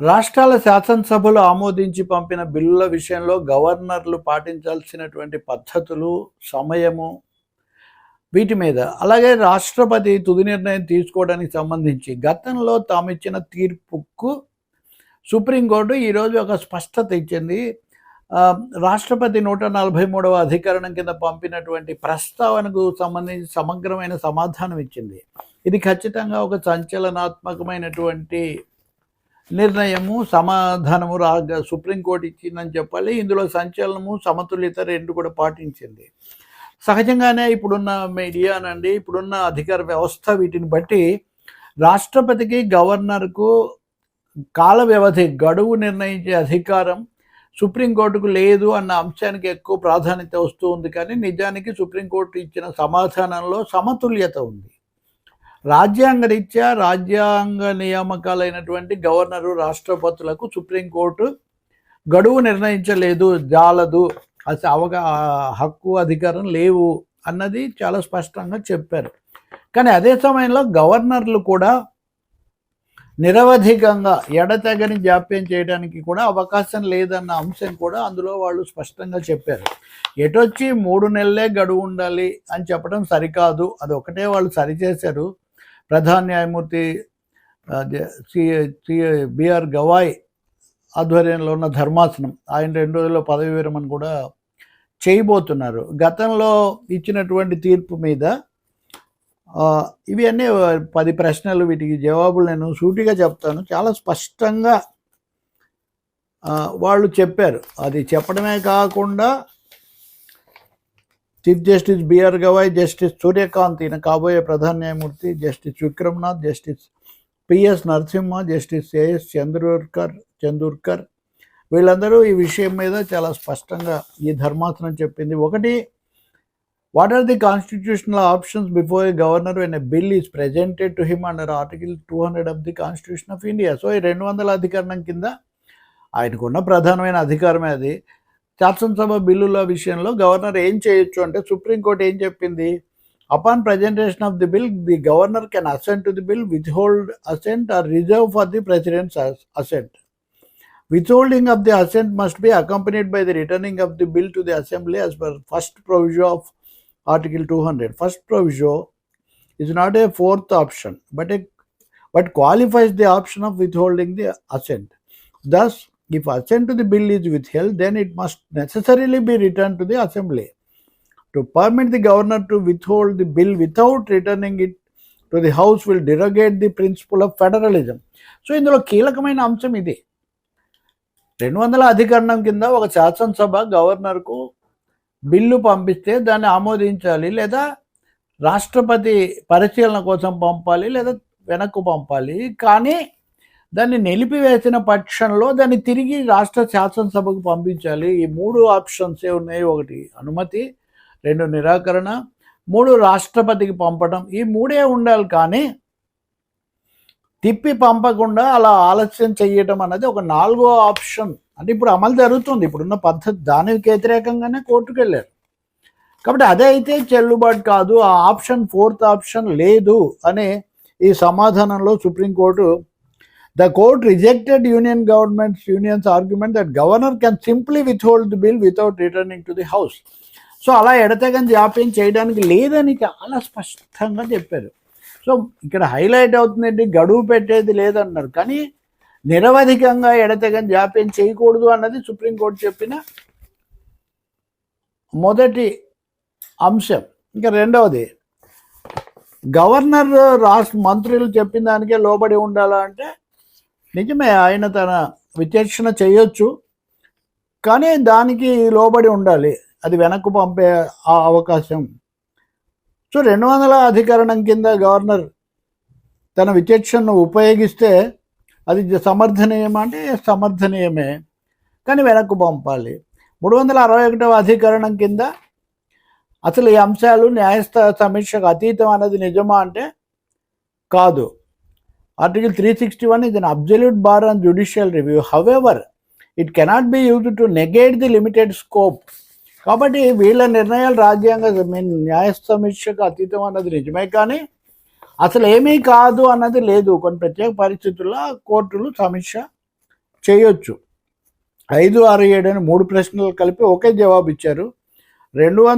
రాష్ట్రాల శాసనసభలు ఆమోదించి పంపిన బిల్లుల విషయంలో గవర్నర్లు పాటించాల్సినటువంటి పద్ధతులు సమయము వీటి మీద. అలాగే రాష్ట్రపతి తుది నిర్ణయం తీసుకోవడానికి సంబంధించి గతంలో తాము ఇచ్చిన తీర్పుకు సుప్రీంకోర్టు ఈరోజు ఒక స్పష్టత ఇచ్చింది. రాష్ట్రపతి నూట నలభై మూడవ అధికరణం కింద పంపినటువంటి ప్రస్తావనకు సంబంధించి సమగ్రమైన సమాధానం ఇచ్చింది. ఇది ఖచ్చితంగా ఒక సంచలనాత్మకమైనటువంటి నిర్ణయము సమాధానము రా సుప్రీంకోర్టు ఇచ్చిందని చెప్పాలి. ఇందులో సంచలనము సమతుల్యత రెండు కూడా పాటించింది. సహజంగానే ఇప్పుడున్న మీడియానండి ఇప్పుడున్న అధికార వ్యవస్థ వీటిని బట్టి రాష్ట్రపతికి గవర్నర్కు కాల వ్యవధి గడువు నిర్ణయించే అధికారం సుప్రీంకోర్టుకు లేదు అన్న అంశానికి ఎక్కువ ప్రాధాన్యత వస్తూ ఉంది కానీ నిజానికి సుప్రీంకోర్టు ఇచ్చిన సమాధానంలో సమతుల్యత ఉంది. రాజ్యాంగ రీత్యా రాజ్యాంగ నియామకాలైనటువంటి గవర్నరు రాష్ట్రపతులకు సుప్రీంకోర్టు గడువు నిర్ణయించలేదు జాలదు. అసలు అవగా హక్కు అధికారం లేవు అన్నది చాలా స్పష్టంగా చెప్పారు. కానీ అదే సమయంలో గవర్నర్లు కూడా నిరవధికంగా ఎడతెగని జాప్యం చేయడానికి కూడా అవకాశం లేదన్న అంశం కూడా అందులో వాళ్ళు స్పష్టంగా చెప్పారు. ఎటొచ్చి మూడు నెలలే గడువు ఉండాలి అని చెప్పడం సరికాదు. అది ఒకటే వాళ్ళు సరిచేశారు. ప్రధాన న్యాయమూర్తి సి సి బిఆర్ గవాయ్ ఆధ్వర్యంలో ఉన్న ధర్మాసనం ఆయన రెండు రోజుల్లో పదవి విరమణ కూడా చేయబోతున్నారు. గతంలో ఇచ్చినటువంటి తీర్పు మీద ఇవన్నీ ఇవి అన్నీ పది ప్రశ్నలు వీటికి జవాబులు నేను సూటిగా చెప్తాను. చాలా స్పష్టంగా వాళ్ళు చెప్పారు. అది చెప్పడమే కాకుండా chief justice BR Gavai justice Suryakant ఈయన కాబోయే ప్రధాన న్యాయమూర్తి justice Vikram Nath justice PS Narasimha justice AS Chandurkar Chandurkar. వీళ్ళందరూ ఈ విషయం మీద చాలా స్పష్టంగా ఈ ధర్మాసనం చెప్పింది. ఒకటి what are the constitutional options before a governor when a bill is presented to him under article two hundred of the constitution of India so ఈ రెండు వందల అధికరణం కింద ఆయనకున్న ప్రధానమైన అధికారమే అది. శాసనసభ బిల్లుల విషయంలో గవర్నర్ ఏం చేయొచ్చు అంటే సుప్రీంకోర్టు ఏం చెప్పింది? Upon presentation of the bill the governor can assent to the bill withhold assent or reserve for the president's assent withholding of the assent must be accompanied by the returning of the bill to the assembly as per first proviso of article two hundred first proviso is not a fourth option but a but qualifies the option of withholding the assent thus if assent to the bill is withheld then it must necessarily be returned to the assembly to permit the governor to withhold the bill without returning it to the house will derogate the principle of federalism so ఇందులో కీలకమైన అంశం ఇది రెండు వందల అధికరణం కింద ఒక శాసనసభ గవర్నర్కు బిల్లు పంపిస్తే దాన్ని ఆమోదించాలి లేదా రాష్ట్రపతి పరిశీలన కోసం పంపాలి లేదా వెనక్కు పంపాలి కానీ దాన్ని నిలిపివేసిన పక్షంలో దాన్ని తిరిగి రాష్ట్ర శాసనసభకు పంపించాలి. ఈ మూడు ఆప్షన్స్ ఏ ఉన్నాయి? ఒకటి అనుమతి రెండు నిరాకరణ మూడు రాష్ట్రపతికి పంపడం. ఈ మూడే ఉండాలి కానీ తిప్పి పంపకుండా అలా ఆలస్యం చెయ్యటం అనేది ఒక నాలుగో ఆప్షన్. అంటే ఇప్పుడు అమలు జరుగుతుంది. ఇప్పుడున్న పద్ధతి దానికి వ్యతిరేకంగానే కోర్టుకు వెళ్ళారు. కాబట్టి అదే అయితే చెల్లుబాటు కాదు. ఆ ఆప్షన్ ఫోర్త్ ఆప్షన్ లేదు అనే ఈ సమాధానంలో supreme court the court rejected union governments unions argument that governor can simply withhold the bill without returning to the house so అలా ఎడతెగని జాప్యం చేయడానికి లేదని చాలా స్పష్టంగా చెప్పారు. సో ఇక్కడ హైలైట్ అవుతుందండి గడువు పెట్టేది లేదన్నారు. కానీ నిరవధికంగా ఎడతెగని జాప్యం చేయకూడదు అన్నది సుప్రీంకోర్టు చెప్పిన మొదటి అంశం. ఇంకా రెండవది గవర్నర్ రాష్ట్ర మంత్రులు చెప్పిన దానికే లోబడి ఉండాలంటే నిజమే ఆయన తన విచక్షణ చేయొచ్చు కానీ దానికి లోబడి ఉండాలి. అది వెనక్కు పంపే ఆ అవకాశం. సో రెండు వందల అధికరణం కింద గవర్నర్ తన విచక్షణను ఉపయోగిస్తే అది సమర్థనీయమా అంటే సమర్థనీయమే కానీ వెనక్కు పంపాలి. మూడు వందల అరవై ఒకటవ అధికరణం కింద అసలు ఈ అంశాలు న్యాయస్థ సమీక్షకు అతీతం అన్నది నిజమా అంటే కాదు. ఆర్టికల్ త్రీ సిక్స్టీ వన్ ఇది absolute bar on judicial review however it cannot be use to negate the limited scope కాబట్టి వీళ్ళ నిర్ణయాలు రాజ్యాంగ మీన్ న్యాయ సమీక్షకు అతీతం అన్నది నిజమే కానీ అసలు ఏమీ కాదు అన్నది లేదు. కొన్ని ప్రత్యేక పరిస్థితుల్లో కోర్టులు సమీక్ష చేయొచ్చు. ఐదు ఆరు ఏడు అని మూడు ప్రశ్నలు కలిపి ఒకే జవాబు ఇచ్చారు రెండు